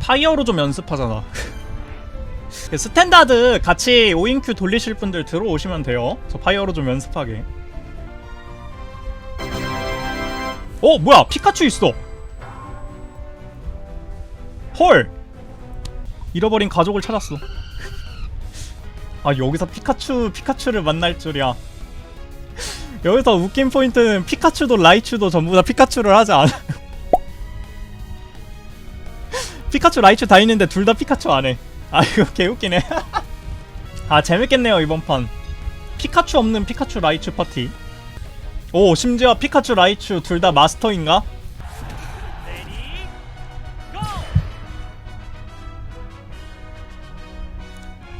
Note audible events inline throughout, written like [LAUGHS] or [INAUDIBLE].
파이어로 좀 연습하잖아. 그 [LAUGHS] 스탠다드 같이 5인큐 돌리실 분들 들어오시면 돼요. 저 파이어로 좀 연습하게. 어 뭐야? 피카츄 있어. 헐. 잃어버린 가족을 찾았어. 아 여기서 피카츄 피카츄를 만날 줄이야. [LAUGHS] 여기서 웃긴 포인트는 피카츄도 라이츄도 전부 다 피카츄를 하지 않아 피카츄 라이츄 다 있는데 둘 다 피카츄 안해. 아 이거 개웃기네. [LAUGHS] 아 재밌겠네요 이번 판. 피카츄 없는 피카츄 라이츄 파티. 오 심지어 피카츄 라이츄 둘 다 마스터인가?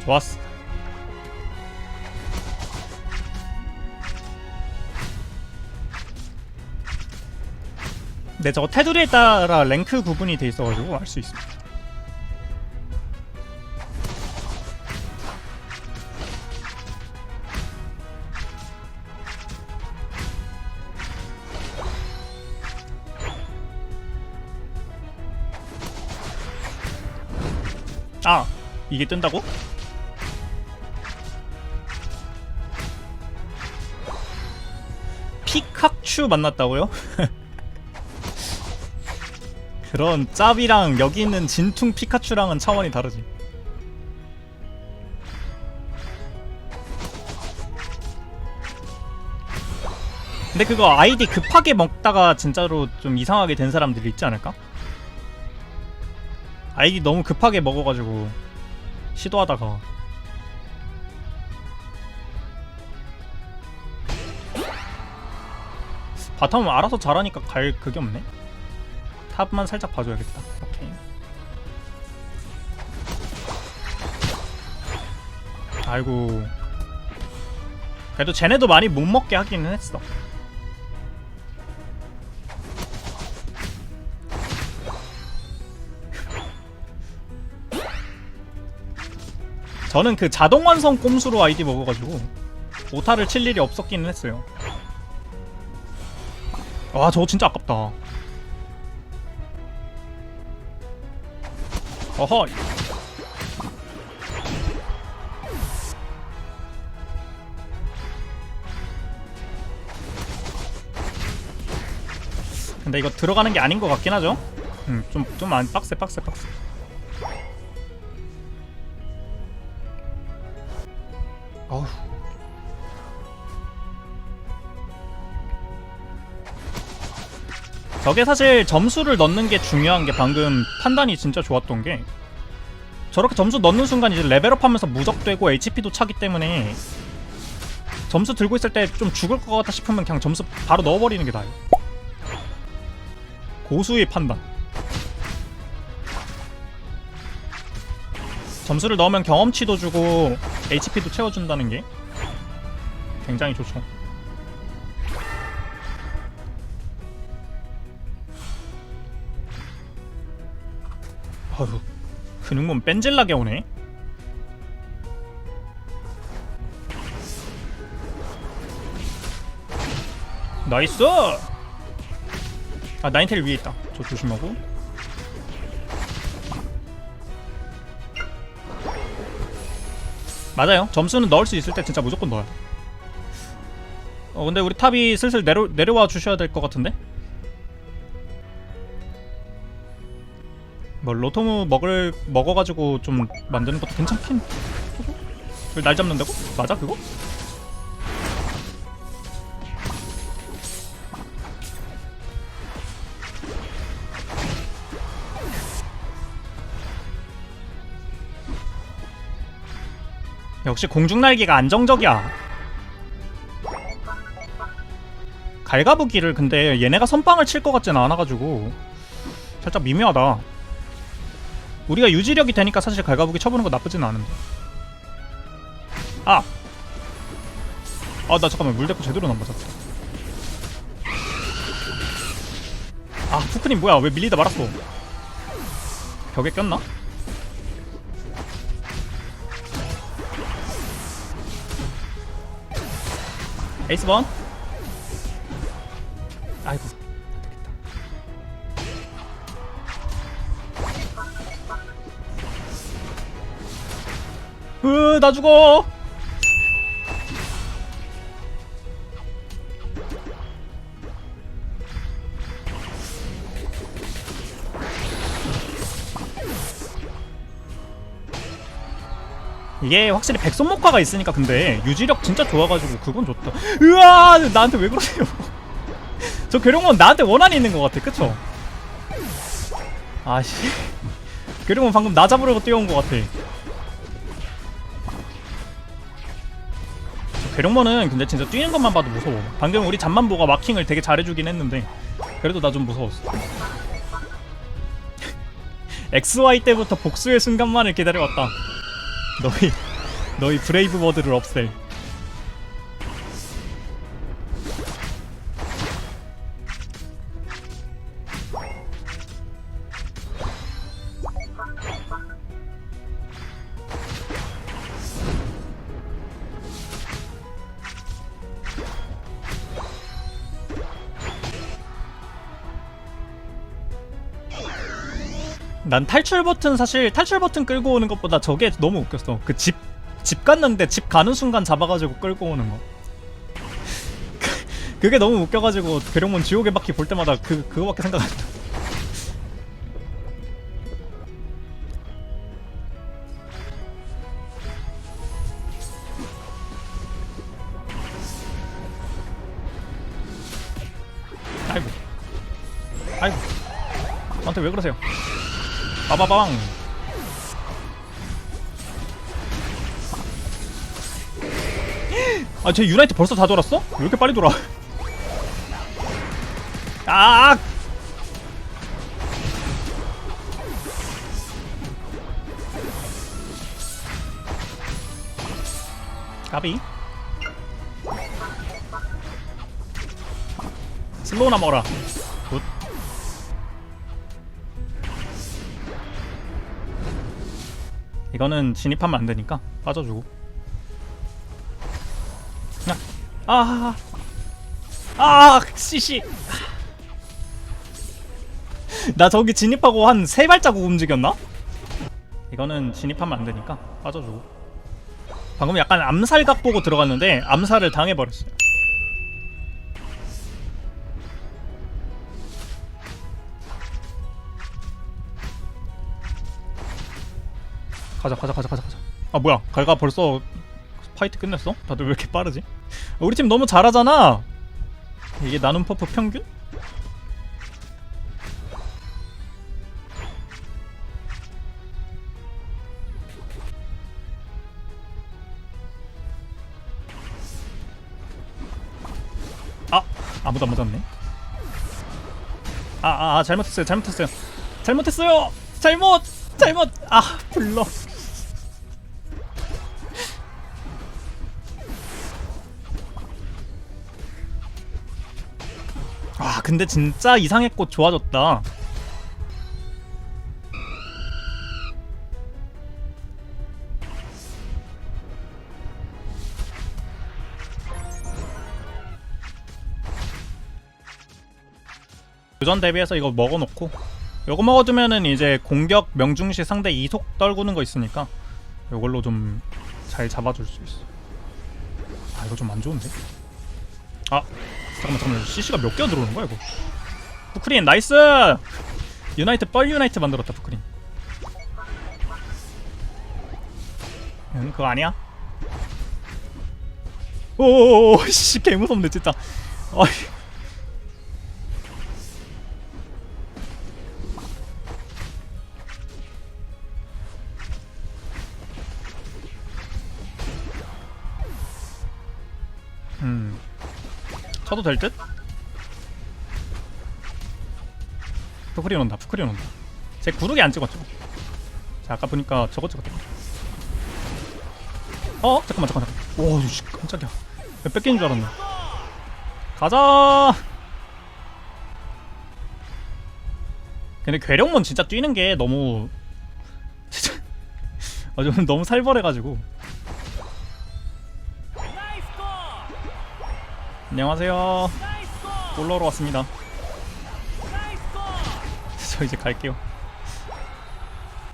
좋았어 네 저거 테두리에 따라 랭크 구분이 돼 있어가지고 알 수 있습니다 아 이게 뜬다고? 피카츄 만났다고요? [LAUGHS] 그런 짭이랑 여기 있는 진퉁 피카츄랑은 차원이 다르지. 근데 그거 아이디 급하게 먹다가 진짜로 좀 이상하게 된 사람들 이 있지 않을까? 아이디 너무 급하게 먹어가지고 시도하다가. 바텀은 알아서 잘하니까 갈 그게 없네 탑만 살짝 봐줘야겠다. 오케이. 아이고. 그래도 쟤네도 많이 못 먹게 하기는 했어. 저는 그 자동 완성 꼼수로 아이디 먹어가지고 오타를 칠 일이 없었기는 했어요. 와 저거 진짜 아깝다 어허 근데 이거 들어가는 게 아닌 것 같긴 하죠? 음, 좀, 좀 안, 빡세, 빡세, 빡세. 어휴. 저게 사실 점수를 넣는 게 중요한 게 방금 판단이 진짜 좋았던 게 저렇게 점수 넣는 순간 이제 레벨업 하면서 무적되고 HP도 차기 때문에 점수 들고 있을 때 좀 죽을 것 같다 싶으면 그냥 점수 바로 넣어버리는 게 나아요. 고수의 판단. 점수를 넣으면 경험치도 주고 HP도 채워준다는 게 굉장히 좋죠. 어휴, 근육몸 뺀질나게 오네. 나이스! 아 나인텔 위에 있다. 저 조심하고. 맞아요. 점수는 넣을 수 있을 때 진짜 무조건 넣어요. 어 근데 우리 탑이 슬슬 내려 내려와 주셔야 될 것 같은데. 뭐 로토무 먹을 먹어가지고 좀 만드는 것도 괜찮긴. 날 잡는다고? 맞아 그거? 역시 공중날개가 안정적이야. 갈가부기를 근데 얘네가 선빵을 칠 것 같진 않아가지고 살짝 미묘하다. 우리가 유지력이 되니까 사실 갈가부기 쳐보는 거 나쁘진 않은데. 아! 아, 나 잠깐만 물대포 제대로 안 맞았다. 아, 푸크님 뭐야? 왜 밀리다 말았어? 벽에 꼈나? 에이스번 으나 죽어. 이게 확실히 백손목화가 있으니까 근데 유지력 진짜 좋아가지고 그건 좋다. 으아! 나한테 왜 그러세요? [LAUGHS] 저 괴룡몬 나한테 원한이 있는 것 같아. 그쵸? 아씨. 괴룡몬 방금 나 잡으려고 뛰어온 것 같아 괴룡몬은 근데 진짜 뛰는 것만 봐도 무서워. 방금 우리 잠만보가 마킹을 되게 잘해주긴 했는데 그래도 나 좀 무서웠어. [LAUGHS] XY 때부터 복수의 순간만을 기다려왔다. 너희 너희 브레이브 버드를 없앨 난 탈출 버튼 사실 탈출 버튼 끌고 오는 것보다 저게 너무 웃겼어. 그 집 집 갔는데 집 가는 순간 잡아가지고 끌고 오는 거. 그- 그게 너무 웃겨가지고 괴룡몬 지옥의 바퀴 볼 때마다 그 그거밖에 생각 안 나. 아이고, 아이고, 저한테 왜 그러세요? 빠바방 아쟤 유나이트 벌써 다 돌았어? 왜 이렇게 빨리 돌아 [LAUGHS] 아! 까비. 슬로우나 먹어라. 굿 이거는 진입하면 안 되니까 빠져주고. 야, 아, 아, 씨씨. 나 저기 진입하고 한 세 발자국 움직였나? 이거는 진입하면 안 되니까 빠져주고. 방금 약간 암살각 보고 들어갔는데 암살을 당해버렸어요. 가자 가자 가자 가자 가자 아 뭐야 갈가 벌써 파이트 끝냈어? 다들 왜 이렇게 빠르지? 우리 팀 너무 잘하잖아 이게 나눔 퍼프 평균? 아! 아무도 안 맞았네 아, 아, 아 잘못했어요 잘못했어요 잘못했어요 잘못 잘못 아 불러 근데 진짜 이상의 꽃 좋아졌다. 교전 대비해서 이거 먹어놓고 요거 먹어두면은 이제 공격 명중시 상대 이속 떨구는 거 있으니까 요걸로 좀 잘 잡아줄 수 있어. 아 이거 좀 안 좋은데? 아 잠깐만 잠깐만. CC가 몇 개가 들어오는 거야 이거? 부크린 나이스! 유나이트 뻘 유나이트 만들었다 부크린. 응 그거 아니야? 오오오 [LAUGHS] 씨 개무섭네 진짜. 어이. 음 쳐도 될 듯? 푸크린 온다 푸크린 온다. 제 구르기 안 찍었죠? 자 아까 보니까 저거 찍었다 어? 잠깐만 잠깐만 와 씨, 깜짝이야. 왜 뺏기는 줄 알았네. 가자! 근데 괴력몬 진짜 뛰는 게 너무 [LAUGHS] 진짜 아, 좀 너무 살벌해가지고 안녕하세요 놀러러 왔습니다 [LAUGHS] 저 이제 갈게요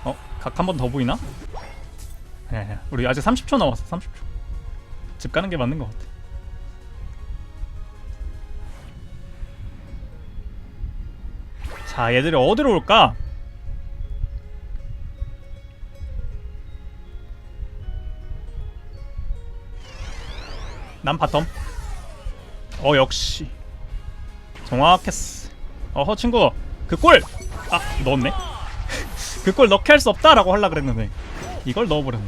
어? 각 한 번 더 보이나? 예, 우리 아직 30초 남았어 30초 집 가는 게 맞는 것 같아 자 얘들이 어디로 올까? 난 바텀 어 역시. 정확했어. 어허 친구. 그 골! 아 넣었네. [LAUGHS] 그 골 넣게 할 수 없다라고 하려 그랬는데 이걸 넣어버렸네.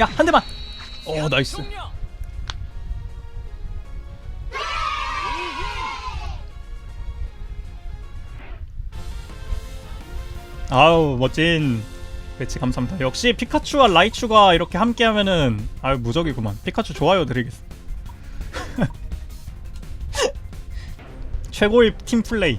야 한 대만! 오 나이스. 아우 멋진 배치 감사합니다. 역시 피카츄와 라이츄가 이렇게 함께 하면은 아유 무적이구만. 피카츄 좋아요 드리겠습니다. [LAUGHS] 최고의 팀 플레이